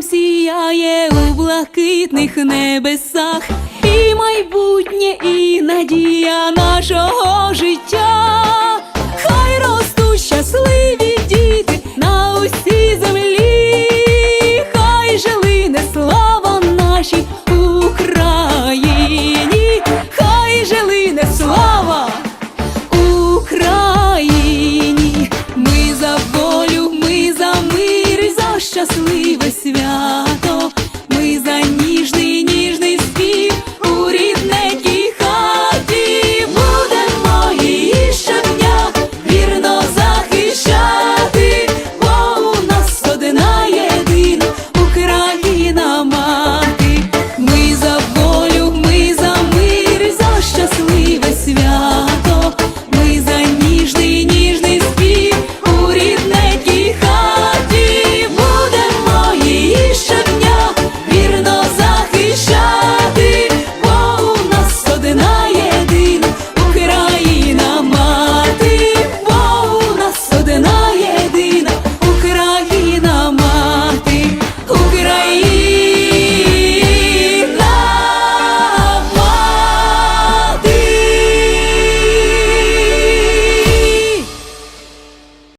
світлом сіяє у блакитних небесах, і майбутнє, і надія нашого життя, хай ростуть щасливі діти на усій землі, хай жили не слава нашій Україні, хай жили не слава. Україні, ми за волю, ми за мир, за щасливі.